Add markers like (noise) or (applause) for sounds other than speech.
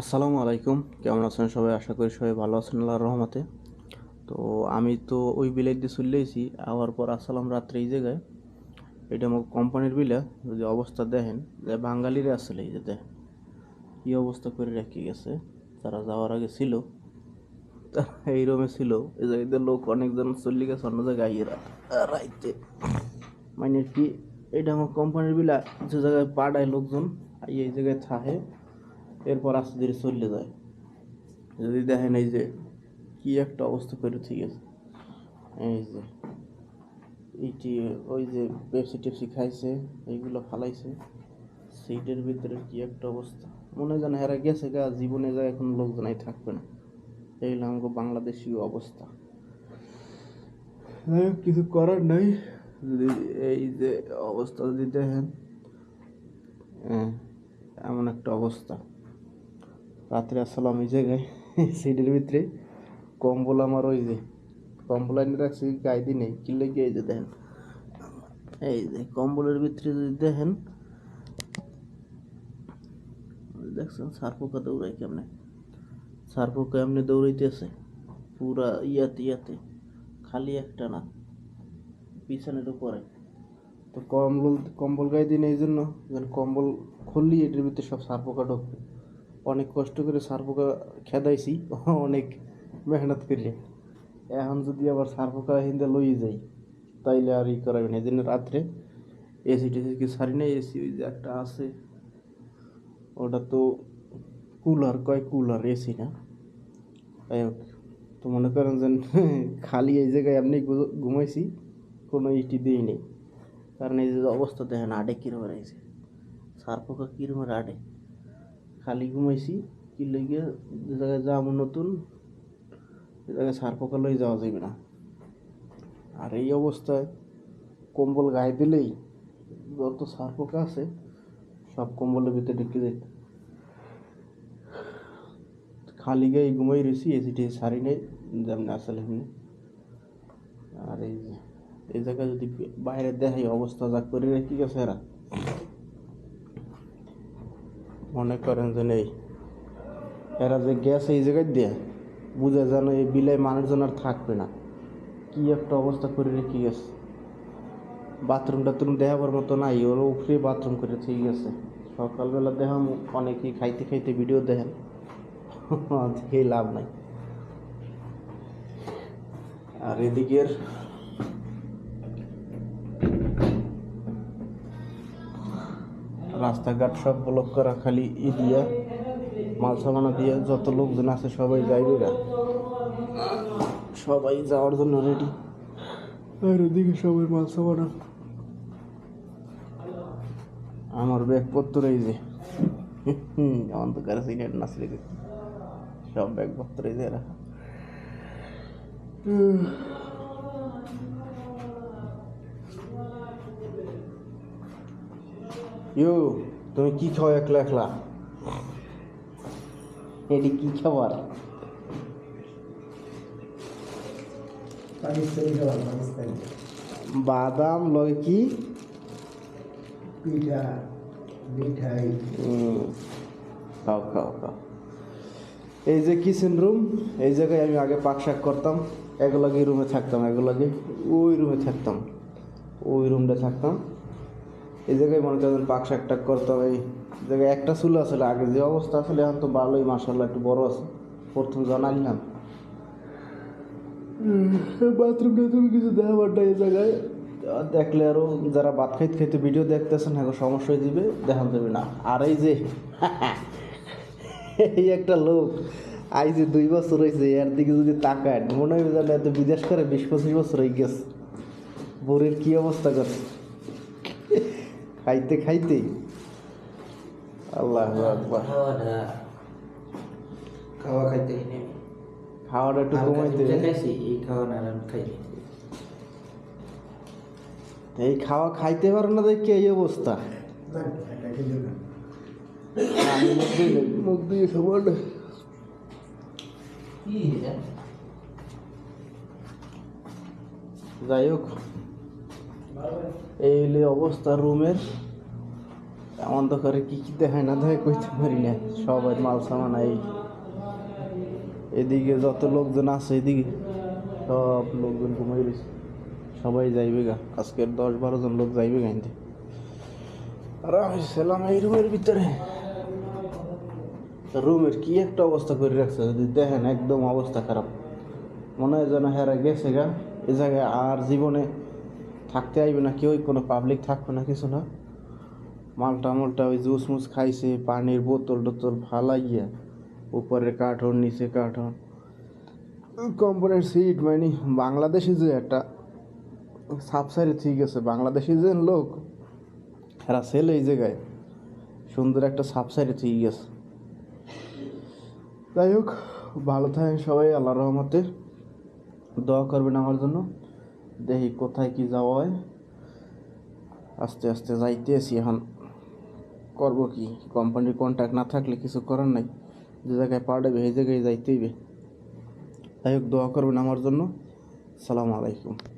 আসসালামু আলাইকুম। কেমন আছেন সবাই? আশা করি সবাই ভালো আছেন আল্লাহর রহমতে। তো আমি তো ওই বিলাই দিয়ে চলে এসেছি আওয়ার পর আসলাম রাত্রে এই জায়গায়। এটা আমার কোম্পানির বিলা, যদি অবস্থা দেখেন, যে বাঙালিরা আসলে এই যে দেখেন কী অবস্থা করে রেখে গেছে। তারা যাওয়ার আগে ছিল, তারা এই রুমে ছিল। এই জায়গাতে লোক অনেকজন চলে গেছে, অন্য জায়গায় রাইতে। মানে কি, এটা আমার কোম্পানির বিলা যে জায়গায় পাড়ায় লোকজন এই জায়গায় থাকে এরপর আস্তে ধীরে চলে যায়। যদি দেখেন এই যে কি একটা অবস্থা করে ঠিক আছে এই যে এইটি ওই যে পেপসি টেপসি খাইছে, এইগুলো ফালাইছে। সিটের ভিতরে কি একটা অবস্থা? মনে যেন হেরা গেছে গা, জীবনে যায়, এখন লোকজনাই থাকবে না। এই আমাকে বাংলাদেশি অবস্থা। হ্যাঁ কিছু করার নাই। যদি এই যে অবস্থা যদি দেখেন হ্যাঁ এমন একটা অবস্থা। রাত্রে আসলাম এই জায়গায় সিটের ভিতরে। কম্বল আমার ওই যে, কম্বল এনে রাখছি গায়ে দিয়ে নেই কিনলে এই যে দেখেন। এই যে কম্বলের ভিতরে যদি দেখেন, দেখছেন সারপোকা দৌড়াই কেমনে? সারপোকা এমনি দৌড়াইতেছে, পুরা ইয়াতে ইয়াতে, খালি একটা না, পিছনের উপরে। তো কম্বল কম্বল গায়ে দিন এই জন্য কম্বল খুললি এটির ভিতরে সব সারপোকা ঢুকবে। অনেক কষ্ট করে সারপোকা খেদাইছি অনেক মেহনত করিয়ে এখন যদি আবার সারপোকা হিন্দে লই যাই তাইলে আর ই করাবে না এই জন্য রাত্রে এসি টেসি কি সারি না এসি ওই যে একটা আছে ওটা তো কুলার কয় কুলার এসি না তাই হোক তো মনে করেন যে খালি এই জায়গায় এমনি ঘু- ঘুমাইছি কোনো ইটি দিই নেই কারণ এই যে অবস্থা দেখেন আডে কিরম রয়েছে সারপোকা কিরম আডে খালি ঘুমাইছি, কি লেগে যে জায়গায় যাব নতুন সে জায়গায় সার পোকা লই যাওয়া যাবে না। আর এই অবস্থায় কম্বল গায়ে দিলেই যত সার পোকা আছে, সব কম্বলের ভিতরে ঢুকে যেত খালি গায়ে ঘুমাই রয়েছি, এসি টেসি সারি নেই, যেমন আসলে এমনি আর এই এই জায়গায় যদি বাইরে দেখাই অবস্থা, যা করে রেখে গেছে এরা। মনে করেন যে নেই। এরা যে গ্যাস এই জায়গায় দেয়, বুঝে যেন এই বিলাই মানুষজন আর থাকবে না। কি একটা অবস্থা করে রেখে গেছে? বাথরুম টাথরুম দেখাবার মতো নাই, ওর উপরে বাথরুম করে ঠিক আছে। সকালবেলা দেখাম অনেকেই খাইতে খাইতে ভিডিও দেখেন। (laughs) লাভ নাই। আর এদিকের রাস্তাঘাট সব ব্লক করা খালি ই দিয়া মাল সামানা দিয়ে যত লোকজন আছে সবাই যাইবে সবাই যাওয়ার জন্য রেডি আর ওদিকে সবাই মাল সামানা। আমার ব্যাগপত্র এই যে। আমার তো গাড়ি সিগারেট নাচলে সব ব্যাগপত্র এই যে রাখা ইউ তুমি কি খাও একলা একলা? এটি কি খাবার? বাদাম লয় কি? পিঠা মিঠাই। খাও খাও খাও। এই যে কিচেন রুম এই জায়গায় আমি আগে পাক শাক করতাম। এগুলাগে রুমে থাকতাম এগুলাগে ওই রুমে থাকতাম। ওই রুমটা থাকতাম। এই জায়গায় মনে করেন পাক শাক টাক করতাম এই জায়গায় একটা চুল আসলে আগে যে অবস্থা আসলে এখন তো ভালোই মাসাল্লাহ একটু বড় আছে। প্রথম জানাইলাম বাথরুম টাথরুম কিছু দেখাবার নাই এই জায়গায়। দেখলে আরও যারা ভাত খাইতে খাইতে ভিডিও দেখতেছেন হ্যাঁ সমস্যা হয়ে যাবে দেখান যাবে না। আর এই যে (laughs) এই একটা লোক আই যে দুই বছর হয়েছে এর দিকে যদি তাকায় মনে হয় যেন এত বিদেশ করে বিশ পঁচিশ বছর হয়ে গেছে। বোরের কি অবস্থা করছে? খাইতে খাইতে আল্লাহ খাওয়া খাইতে খাওয়াটা একটু কমাইতে এই খাওয়াটা আমি খাইনি। এই খাওয়া খাইতে পারে না দেখে এই অবস্থা। না না মুখ দিয়ে না যাই হোক। এই হলে অবস্থা রুমের। এমন তো করে কি কি দেখায় না দেখায় কইতে পারি না। সবাই মাল সামান এই এদিকে যত লোকজন আছে এদিকে সব লোকজন ঘুমাই রয়েছে সবাই যাইবে গা। আজকের দশ বারো জন লোক যাইবে গা এনতে। আর আমি ছিলাম এই রুমের ভিতরে। রুমের কি একটা অবস্থা করে রাখছে যদি দেখেন একদম অবস্থা খারাপ। মনে হয় যেন হেরা গেছে গা। এ জায়গায় আর জীবনে থাকতে আইবে না, কেউই, কোনো পাবলিক থাকবে না, কিছু না। মালটা মালটা ওই জুস মুস খাইছে, পানির বোতল টোতল ফালাইয়া উপরে কার্টন, নিচে কার্টন। কোম্পানির সিট মানে বাংলাদেশে যে একটা সাবসাইডে ঠিক আছে, বাংলাদেশি যে লোক, এরা ছেলে এই জায়গায়। সুন্দর একটা সাবসাইডে ঠিক আছে। যাই হোক, ভালো থাকেন সবাই আল্লাহ রহমতে। দোয়া করবেন আমার জন্য। দেখি কোথায় কি যাওয়া হয় আস্তে আস্তে যাইতে আছি এখন। করব কি? কোম্পানির কন্ট্যাক্ট না থাকলে কিছু করার নাই। যে জায়গায় পাঠাবে সেই জায়গায় যাইতেইবে যাই হোক, দোয়া করবেন আমার জন্য। সালাম আলাইকুম।